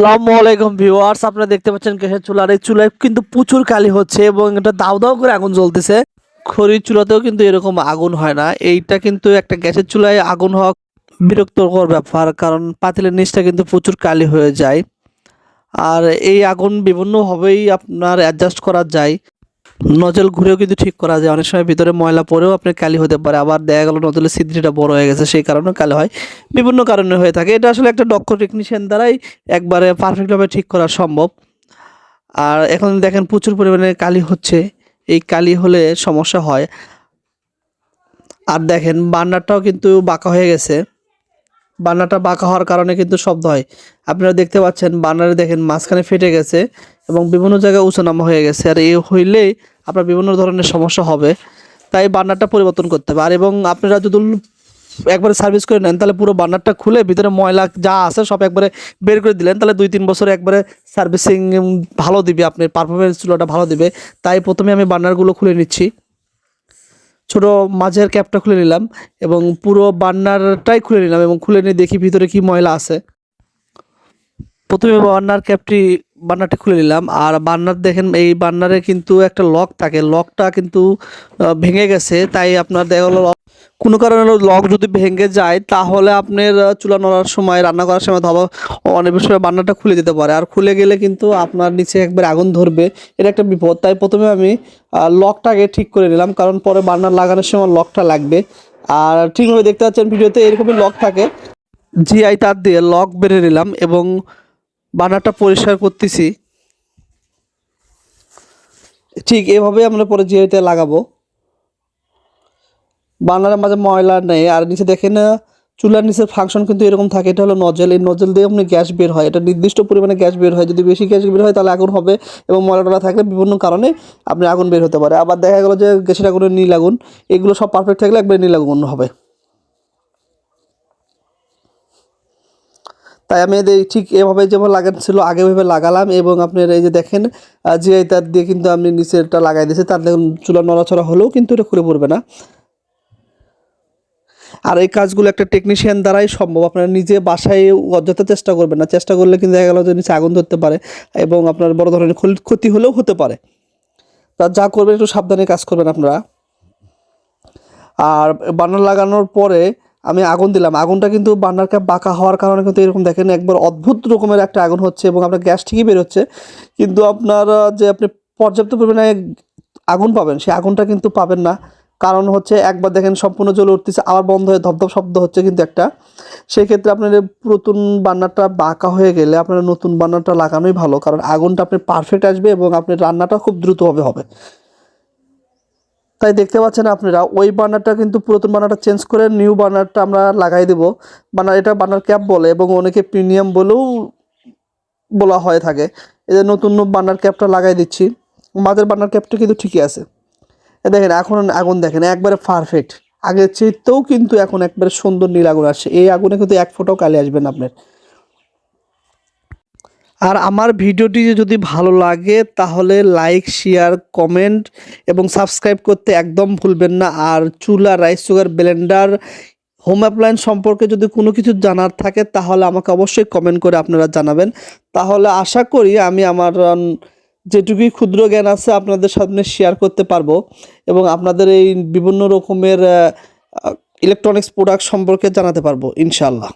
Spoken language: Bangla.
আসসালামু আলাইকুম ভিউয়ার্স, আপনারা দেখতে পাচ্ছেন গ্যাসের চুলার এই চুলায় কিন্তু প্রচুর কালি হচ্ছে এবং এটা দাও দাও করে আগুন জ্বলতেছে। খড়ির চুলাতেও কিন্তু এরকম আগুন হয় না, এইটা কিন্তু একটা গ্যাসের চুলায় আগুন হওয়া বিরক্তকর ব্যাপার, কারণ পাতিলের নিচটা কিন্তু প্রচুর কালি হয়ে যায়। আর এই আগুন বিভিন্নভাবেই আপনার অ্যাডজাস্ট করা যায়। নজল ঘুরেও কিন্তু ঠিক করা যায়। অনেক সময় ভিতরে ময়লা পরেও আপনার কালি হতে পারে। আবার দেখা গেল নজলের ছিদ্রিটা বড় হয়ে গেছে, সেই কারণে কালি হয়। বিভিন্ন কারণে হয়ে থাকে। এটা আসলে একটা দক্ষ টেকনিশিয়ান দ্বারাই একবারে পারফেক্টভাবে ঠিক করা সম্ভব। আর এখন দেখেন প্রচুর পরিমাণে কালি হচ্ছে। এই কালি হলে সমস্যা হয়। আর দেখেন বান্নারটাও কিন্তু বাঁকা হয়ে গেছে। বান্নাটা বাঁকা হওয়ার কারণে কিন্তু শব্দ হয়। আপনারা দেখতে পাচ্ছেন বান্নারে দেখেন মাঝখানে ফেটে গেছে এবং বিভিন্ন জায়গায় উঁচুনামা হয়ে গেছে। আর এই হইলেই আপনার বিভিন্ন ধরনের সমস্যা হবে। তাই বান্নারটা পরিবর্তন করতে হবে। আর এবং আপনারা যদি একবারে সার্ভিস করে নেন, তাহলে পুরো বান্নারটা খুলে ভিতরে ময়লা যা আছে সব একবারে বের করে দিলেন, তাহলে দুই তিন বছর একবারে সার্ভিসিং ভালো দিবে, আপনার পারফরমেন্স চুলাটা ভালো দিবে। তাই প্রথমে আমি বান্নারগুলো খুলে নিচ্ছি। ছোট মাঝের ক্যাপটা খুলে নিলাম এবং পুরো বান্নারটাই খুলে নিলাম এবং খুলে নিয়ে দেখি ভিতরে কি ময়লা আছে। প্রথমে বান্নার ক্যাপটি, বান্নারটি খুলে নিলাম আর বান্নার দেখেন এই বান্নারে কিন্তু একটা লক থাকে। লকটা কিন্তু ভেঙে গেছে, তাই আপনার দেখা কোনো কারণে লক যদি ভেঙে যায়, তাহলে আপনার চুলা নড়ার সময়, রান্না করার সময় ধবা অনেক সময় বান্নারটা খুলে যেতে পারে। আর খুলে গেলে কিন্তু আপনার নিচে একবার আগুন ধরবে। এটা একটা বিপদ। তাই প্রথমে আমি লকটাকে ঠিক করে নিলাম, কারণ পরে বান্নার লাগানোর সময় লকটা লাগবে। আর ঠিকভাবে দেখতে পাচ্ছেন ভিডিওতে এরকমই লক থাকে। জিআই তার দিয়ে লক বেঁধে নিলাম এবং বানারটা পরিষ্কার করতেছি। ঠিক এভাবে আমরা পরে জিআইতে লাগাবো। বানারের মাঝে ময়লা নেই। আর নিচে দেখেন চুলার নিচের ফাংশন কিন্তু এরকম থাকে। এটা হলো নজল এই নজল দিয়ে আপনি গ্যাস বের হয়। এটা নির্দিষ্ট পরিমাণে গ্যাস বের হয়। যদি বেশি গ্যাস বের হয়, তাহলে আগুন হবে এবং ময়লা থাকলে বিভিন্ন কারণে আপনি আগুন বের হতে পারে। আবার দেখা গেলো যে গ্যাসের আগুনের নীল আগুন, এগুলো সব পারফেক্ট থাকলে একবারে নীল আগুন হবে। তাই আমি এদের ঠিক এভাবে যেভাবে লাগাচ্ছিল, আগে ভাবে লাগালাম এবং আপনার এই যে দেখেন জিআই তার দিয়ে কিন্তু আমি নিচেরটা লাগাই দিয়েছি। তার দেখুন, চুলা নড়াচড়া হলেও কিন্তু এটা খুলে পড়বে না। আর এই কাজগুলো একটা টেকনিশিয়ান দ্বারাই সম্ভব। আপনারা নিজে বাসায় অযথা চেষ্টা করবেন না। চেষ্টা করলে কিন্তু দেখা গেল যে নিচে আগুন ধরতে পারে এবং আপনার বড় ধরনের ক্ষতি হলেও হতে পারে। তা যা করবেন, একটু সাবধানে কাজ করবেন আপনারা। আর বান্নার লাগানোর পরে আমি আগুন দিলাম। আগুনটা কিন্তু বান্নারটা বাঁকা হওয়ার কারণে কিন্তু এরকম দেখেন একবার অদ্ভুত রকমের একটা আগুন হচ্ছে এবং আপনার গ্যাস ঠিকই বের হচ্ছে। কিন্তু আপনার যে আপনি পর্যাপ্ত পরিমাণে আগুন পাবেন, সেই আগুনটা কিন্তু পাবেন না। কারণ হচ্ছে একবার দেখেন সম্পূর্ণ জ্বলে উঠতেছে, আবার বন্ধ হয়ে ধপধপ শব্দ হচ্ছে কিন্তু একটা। সেই ক্ষেত্রে আপনার এই পুরাতন বান্নারটা বাঁকা হয়ে গেলে আপনার নতুন বান্নারটা লাগানোই ভালো, কারণ আগুনটা আপনি পারফেক্ট আসবে এবং আপনার রান্নাটা খুব দ্রুতভাবে হবে। তাই দেখতে পাচ্ছেন আপনারা, ওই বার্নারটা কিন্তু পুরাতন বার্নারটা চেঞ্জ করে নিউ বার্নারটা আমরা লাগাই দেব। বার্নার এটা বার্নার ক্যাপ বলে এবং অনেকে প্রিমিয়াম বলেও বলা হয়ে থাকে। এদের নতুন বার্নার ক্যাপটা লাগাই দিচ্ছি। মাঝের বার্নার ক্যাপটা কিন্তু ঠিকই আছে। দেখেন, এখন আগুন দেখেন, একবারে পারফেক্ট আগের চেয়েতেও কিন্তু এখন একবারে সুন্দর নীল আগুন আসছে। এই আগুনে কিন্তু এক ফোঁটাও কালি আসবেন আপনার। আর আমার ভিডিওটি যদি ভালো লাগে, তাহলে লাইক শেয়ার কমেন্ট এবং সাবস্ক্রাইব করতে একদম ভুলবেন না। আর চুলা rice sugar blender home appliance সম্পর্কে যদি কোনো কিছু জানার থাকে, তাহলে আমাকে অবশ্যই কমেন্ট করে আপনারা জানাবেন। তাহলে আশা করি আমি আমার যেটুকুই ক্ষুদ্র জ্ঞান আছে আপনাদের সামনে শেয়ার করতে পারব এবং আপনাদের এই বিভিন্ন রকমের ইলেকট্রনিক্স প্রোডাক্ট সম্পর্কে জানাতে পারব ইনশাল্লাহ